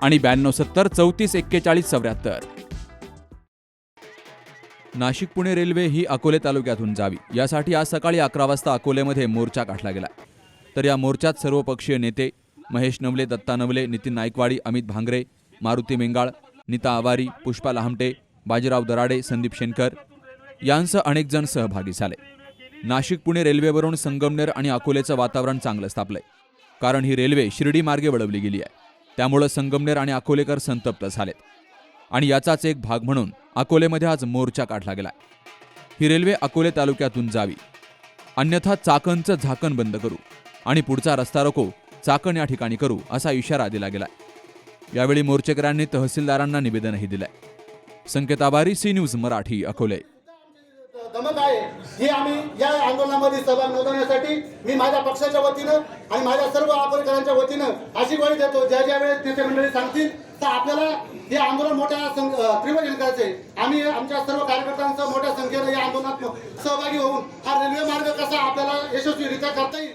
आणि ब्याण्णव सत्तर चौतीस एक्केचाळीस चौऱ्याहत्तर. नाशिक पुणे रेल्वे ही अकोले तालुक्यातून जावी. यासाठी आज सकाळी अकरा वाजता अकोलेमध्ये मोर्चा काढला गेला. तर या मोर्चात सर्वपक्षीय नेते महेश नवले दत्ता नवले नितीन नाईकवाडी अमित भांगरे मारुती मेंगाळ नीता आवारी पुष्पा लाहमटे बाजीराव दराडे संदीप शेनकर यांसह अनेक जण सहभागी झाले. नाशिक पुणे रेल्वेवरून संगमनेर आणि अकोलेचं वातावरण चांगलं स्थापलंय. कारण ही रेल्वे शिर्डी मार्गे वळवली गेली आहे. त्यामुळं संगमनेर आणि अकोलेकर संतप्त झालेत. आणि याचाच एक भाग म्हणून अकोलेमध्ये आज मोर्चा काढला गेलाय. ही रेल्वे अकोले तालुक्यातून जावी. अन्यथा चाकणचं झाकण बंद करू आणि पुढचा रस्ता रोको चाकण या ठिकाणी करू असा इशारा दिला गेलाय. यावेळी मोर्चेकऱ्यांनी तहसीलदारांना निवेदनही दिलंय. संकेत आभारी सी न्यूज मराठी अकोले. ही आम्ही या आंदोलनामध्ये सहभाग नोंदवण्यासाठी मी माझ्या पक्षाच्या वतीनं आणि माझ्या सर्व अकोलेकरांच्या वतीनं अशी ग्वाही देतो. ज्या ज्या वेळेस नेते मंडळी सांगतील तर आपल्याला हे आंदोलन मोठ्या सं- तीव्र करायचे आम्ही आमच्या सर्व कार्यकर्त्यांसह मोठ्या संख्येनं या आंदोलनात सहभागी होऊन हा रेल्वे मार्ग कसा आपल्याला यशस्वीरित्या करता येईल